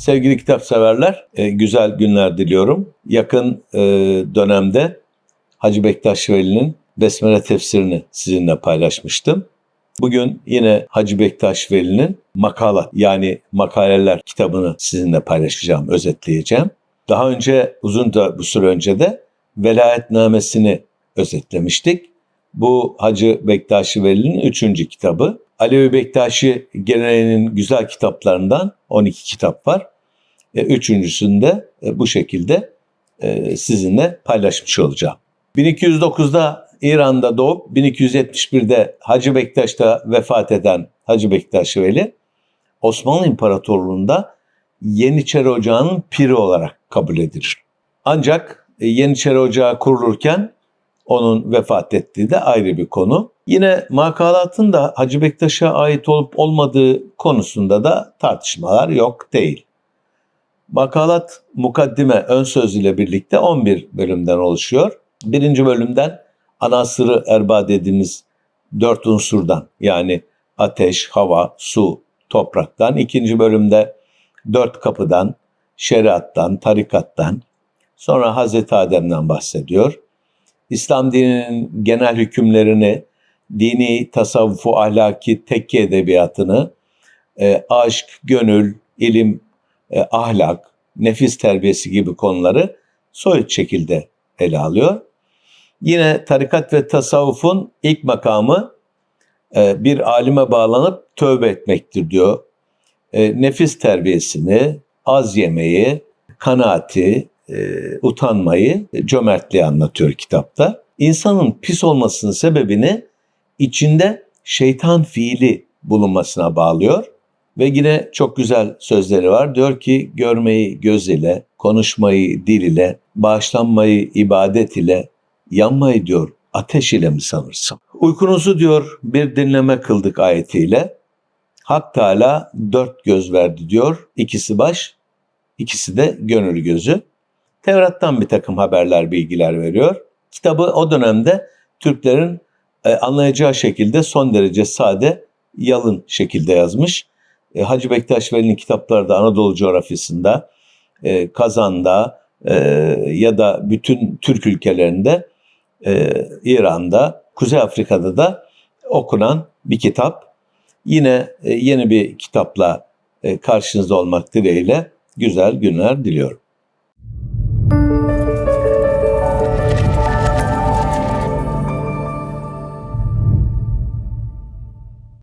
Sevgili kitap severler, e, güzel günler diliyorum. Yakın e, dönemde Hacı Bektaş Veli'nin Besmele tefsirini sizinle paylaşmıştım. Bugün yine Hacı Bektaş Veli'nin Makalat yani makaleler kitabını sizinle paylaşacağım, özetleyeceğim. Daha önce uzun da bu süre önce de velayetnamesini özetlemiştik. Bu Hacı Bektaşi Veli'nin üçüncü kitabı. Alevi Bektaşi geleneğinin güzel kitaplarından 12 kitap var. E, üçüncüsünde e, bu şekilde e, sizinle paylaşmış olacağım. 1209'da İran'da doğup 1271'de Hacı Bektaş'ta vefat eden Hacı Bektaş Veli Osmanlı İmparatorluğu'nda Yeniçeri Ocağı'nın piri olarak kabul edilir. Ancak Yeniçeri Ocağı kurulurken onun vefat ettiği de ayrı bir konu. Yine makalatın da Hacı Bektaş'a ait olup olmadığı konusunda da tartışmalar yok değil. Makalat mukaddime ön söz ile birlikte 11 bölümden oluşuyor. Birinci bölümden anasırı erba dediğimiz dört unsurdan yani ateş, hava, su, topraktan. ikinci bölümde dört kapıdan, şeriattan, tarikattan. Sonra Hazreti Adem'den bahsediyor. İslam dininin genel hükümlerini, dini, tasavvufu, ahlaki, tekke edebiyatını, e, aşk, gönül, ilim, e, ahlak, nefis terbiyesi gibi konuları soyut şekilde ele alıyor. Yine tarikat ve tasavvufun ilk makamı e, bir alime bağlanıp tövbe etmektir diyor. E, nefis terbiyesini, az yemeyi, kanaati, e, utanmayı, cömertliği anlatıyor kitapta. İnsanın pis olmasının sebebini içinde şeytan fiili bulunmasına bağlıyor. Ve yine çok güzel sözleri var. Diyor ki görmeyi göz ile, konuşmayı dil ile, bağışlanmayı ibadet ile, yanmayı diyor ateş ile mi sanırsın? Uykunuzu diyor bir dinleme kıldık ayetiyle. Hak Teala dört göz verdi diyor. İkisi baş, ikisi de gönül gözü. Tevrat'tan bir takım haberler, bilgiler veriyor. Kitabı o dönemde Türklerin e, anlayacağı şekilde son derece sade, yalın şekilde yazmış. E, Hacı Bektaş Veli'nin kitapları da Anadolu coğrafyasında, e, Kazan'da ya da bütün Türk ülkelerinde, İran'da, Kuzey Afrika'da da okunan bir kitap. Yine yeni bir kitapla karşınızda olmak dileğiyle güzel günler diliyorum.